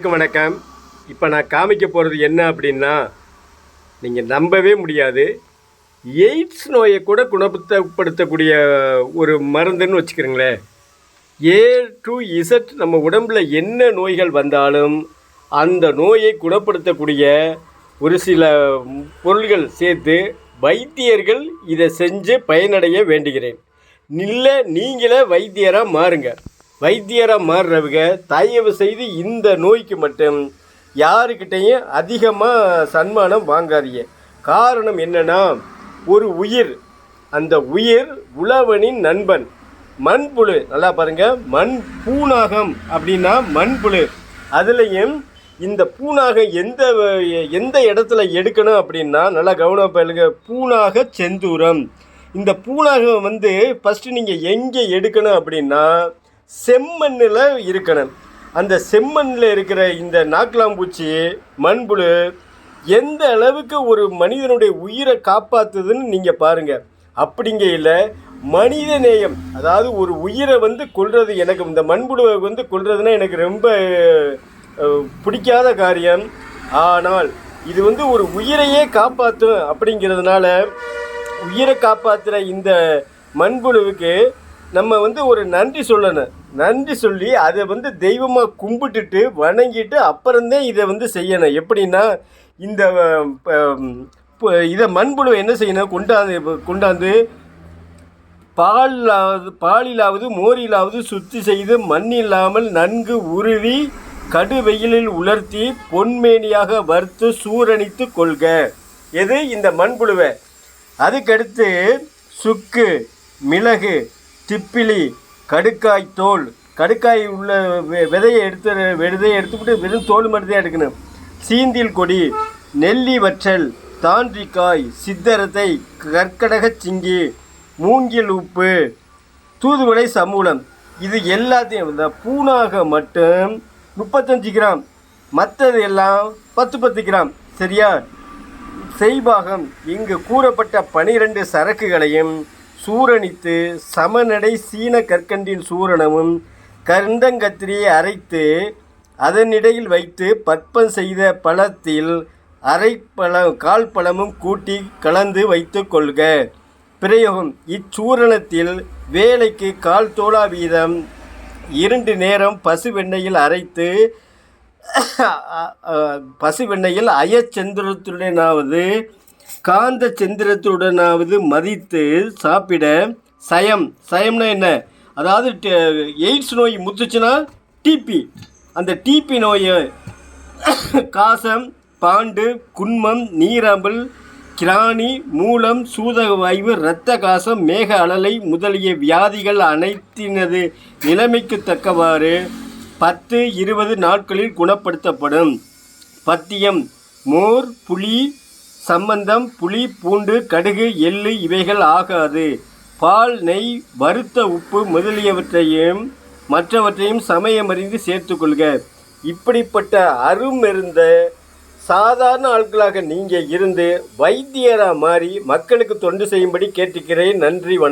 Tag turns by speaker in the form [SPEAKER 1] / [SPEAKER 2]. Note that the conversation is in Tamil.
[SPEAKER 1] வணக்கம் வணக்கம். இப்போ நான் காமிக்க போகிறது என்ன அப்படின்னா நீங்கள் நம்பவே முடியாது. எய்ட்ஸ் நோயை கூட குணப்படுத்தப்படுத்தக்கூடிய ஒரு மருந்துன்னு வச்சுக்கிறீங்களேன் ஏ டு இசட் நம்ம உடம்பில் என்ன நோய்கள் வந்தாலும் அந்த நோயை குணப்படுத்தக்கூடிய ஒரு சில பொருள்கள் சேர்த்து வைத்தியர்கள் இதை செஞ்சு பயனடைய வேண்டுகிறேன். இல்லை நீங்களே வைத்தியராக மாறுங்க. வைத்தியராக மாறுறவங்க தயவு செய்து இந்த நோய்க்கு மட்டும் யாருக்கிட்டையும் அதிகமாக சன்மானம் வாங்காதீங்க. காரணம் என்னென்னா ஒரு உயிர் அந்த உயிர் உழவனின் நண்பன். மண்புழு நல்லா பாருங்க மண் பூநாகம் அப்படின்னா மண்புழு அதுலேயும் இந்த பூனாகம் எந்த எந்த இடத்துல எடுக்கணும் அப்படின்னா நல்லா கவனம் பயிலுங்க பூனாக செந்தூரம். இந்த பூனாகம் வந்து ஃபஸ்ட்டு நீங்கள் எங்கே எடுக்கணும் அப்படின்னா செம்மண்ணில் இருக்கணும். அந்த செம்மண்ணில் இருக்கிற இந்த நாக்கலாம்பூச்சி மண்புழு எந்த அளவுக்கு ஒரு மனிதனுடைய உயிரை காப்பாற்றுதுன்னு நீங்கள் பாருங்கள் அப்படிங்கையில் மனித நேயம் அதாவது ஒரு உயிரை வந்து கொள்வது எனக்கு இந்த மண்புழுவை வந்து கொல்றதுன்னா எனக்கு ரொம்ப பிடிக்காத காரியம். ஆனால் இது வந்து ஒரு உயிரையே காப்பாற்றும் அப்படிங்கிறதுனால உயிரை காப்பாற்றுற இந்த மண்புழுவுக்கு நம்ம வந்து ஒரு நன்றி சொல்லணும். நன்றி சொல்லி அதை வந்து தெய்வமாக கும்பிட்டுட்டு வணங்கிட்டு அப்புறம்தான் இதை வந்து செய்யணும். எப்படின்னா இந்த இதை மண்புழு என்ன செய்யணும்? கொண்டாந்து கொண்டாந்து பாலாவது பாலிலாவது மோரிலாவது சுத்தி செய்து மண் இல்லாமல் நன்கு உருவி கடு வெயிலில் உலர்த்தி பொன்மேனியாக வறுத்து சூரணித்து கொள்க. எது? இந்த மண்புழுவை. அதுக்கடுத்து சுக்கு மிளகு திப்பிலி கடுக்காய் தோல். கடுக்காய் உள்ள விதையை எடுத்து விதையை எடுத்துக்கிட்டு வெறும் தோல் மட்டும் தான் எடுக்கணும். சீந்தில் கொடி நெல்லி வற்றல் தாண்டிக்காய் சித்தரத்தை கற்கடகச் சிங்கி மூங்கில் உப்பு தூதுவளை சமூலம். இது எல்லாத்தையும் இந்த பூனாக மட்டும் முப்பத்தஞ்சு கிராம். மற்றது எல்லாம் பத்து பத்து கிராம். சரியா? செய்பாகம் இங்கு கூறப்பட்ட பனிரெண்டு சரக்குகளையும் சூரணித்து சமநடை சீன கற்கண்டின் சூரணமும் கருந்தங்கத்திரியை அரைத்து அதனிடையில் வைத்து பற்பம் செய்த பழத்தில் அரை பழம் கால் பழமும் கூட்டி கலந்து வைத்து கொள்க. பிரயோகம். இச்சூரணத்தில் வேலைக்கு கால் தோளா வீதம் இரண்டு நேரம் பசுவெண்ணெயில் அரைத்து பசுவெண்ணெயில் அயச்சந்திரத்துடனாவது காந்த சந்திரத்துடனாவது மதித்து சாப்பிட சயம். சயம்னா என்ன? அதாவது எய்ட்ஸ் நோய் முத்துச்சுன்னா டிபி. அந்த டிபி நோயை காசம் பாண்டு குன்மம் நீராம்பல் கிராணி மூலம் சூதக வாயு இரத்த காசம் மேக அழலை முதலிய வியாதிகள் அனைத்தினது நிலைமைக்கு தக்கவாறு பத்து இருபது நாட்களில் குணப்படுத்தப்படும். பத்தியம் மோர் புளி சம்பந்தம் புளி பூண்டு கடுகு எள்ளு இவைகள் ஆகாது. பால் நெய் வறுத்த உப்பு முதலியவற்றையும் மற்றவற்றையும் சமயமறிந்து சேர்த்துக்கொள்க. இப்படிப்பட்ட அருமருந்த சாதாரண ஆட்களாக நீங்கள் இருந்து வைத்தியராக மாறி மக்களுக்கு தொண்டு செய்யும்படி கேட்டுக்கிறேன். நன்றி வணக்கம்.